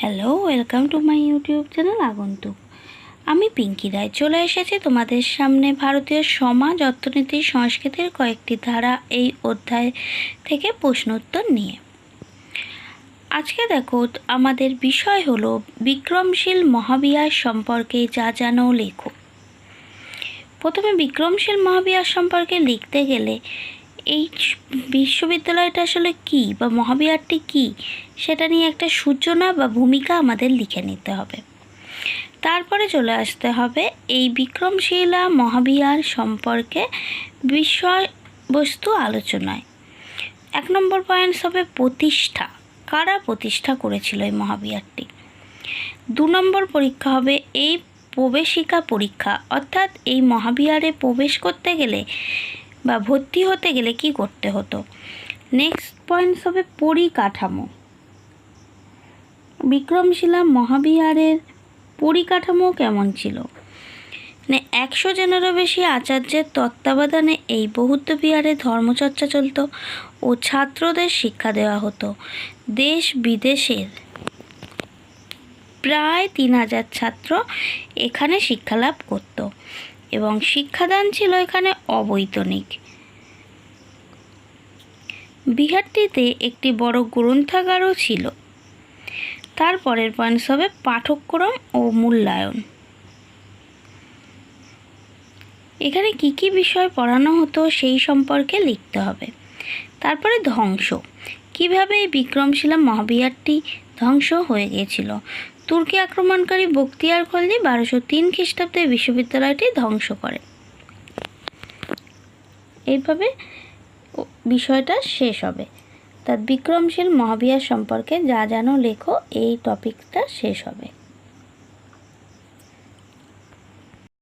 Hello welcome to my YouTube channel আগন্তুক আমি পিঙ্কি রায় চলে এসেছি তোমাদের সামনে ভারতীয় সমাজ, অর্থনীতি, সংস্কৃতির কয়েকটি ধারা এই অধ্যায় থেকে প্রশ্ন উত্তর নিয়ে। আজকে দেখো, আমাদের বিষয় হলো বিক্রমশীল মহাবিহার সম্পর্কে যা জানো লেখো। প্রথমে বিক্রমশীল মহাবিহার সম্পর্কে লিখতে গেলে এই বিশ্ববিদ্যালয়টা আসলে কী বা মহাবিহারটি কী, সেটা নিয়ে একটা সূচনা বা ভূমিকা আমাদের লিখে নিতে হবে। তারপরে চলে আসতে হবে এই বিক্রমশীলা মহাবিহার সম্পর্কে বিষয়বস্তু আলোচনায়। এক নম্বর পয়েন্টস হবে প্রতিষ্ঠা। কারা প্রতিষ্ঠা করেছিল এই মহাবিহারটি? দু নম্বর পরীক্ষা হবে এই প্রবেশিকা পরীক্ষা, অর্থাৎ এই মহাবিহারে প্রবেশ করতে গেলে বা ভর্তি হতে গেলে কি করতে হতো? নেক্সট পয়েন্টস হবে পরিকাঠামো। বিক্রমশিলা মহাবিহারের পরিকাঠামো কেমন ছিল? মানে একশো জনেরও বেশি আচার্যের তত্ত্বাবধানে এই বৌদ্ধ বিহারে ধর্মচর্চা চলত ও ছাত্রদের শিক্ষা দেওয়া হতো দেশ বিদেশের। প্রায় তিন হাজার ছাত্র এখানে শিক্ষালাভ করত। এবং শিক্ষাদান ছিল এখানে অবৈতনিক। বিহারটিতে একটি বড় গ্রন্থাগারও ছিল। তারপরের পয়েন্টস হবে পাঠক্রম ও মূল্যায়ন। এখানে কি কি বিষয় পড়ানো হতো সেই সম্পর্কে লিখতে হবে। তারপরে ধ্বংস। কীভাবে এই বিক্রমশিলা মহাবিহারটি ধ্বংস হয়ে গিয়েছিল? তুর্কি আক্রমণকারী বক্তিয়ার খলজি বারোশো তিন খ্রিস্টাব্দে বিশ্ববিদ্যালয়টি ধ্বংস করে। এইভাবে বিষয়টা শেষ হবে। তার বিক্রমশীল মহাবিহার সম্পর্কে যা যেন লেখো, এই টপিকটা শেষ হবে।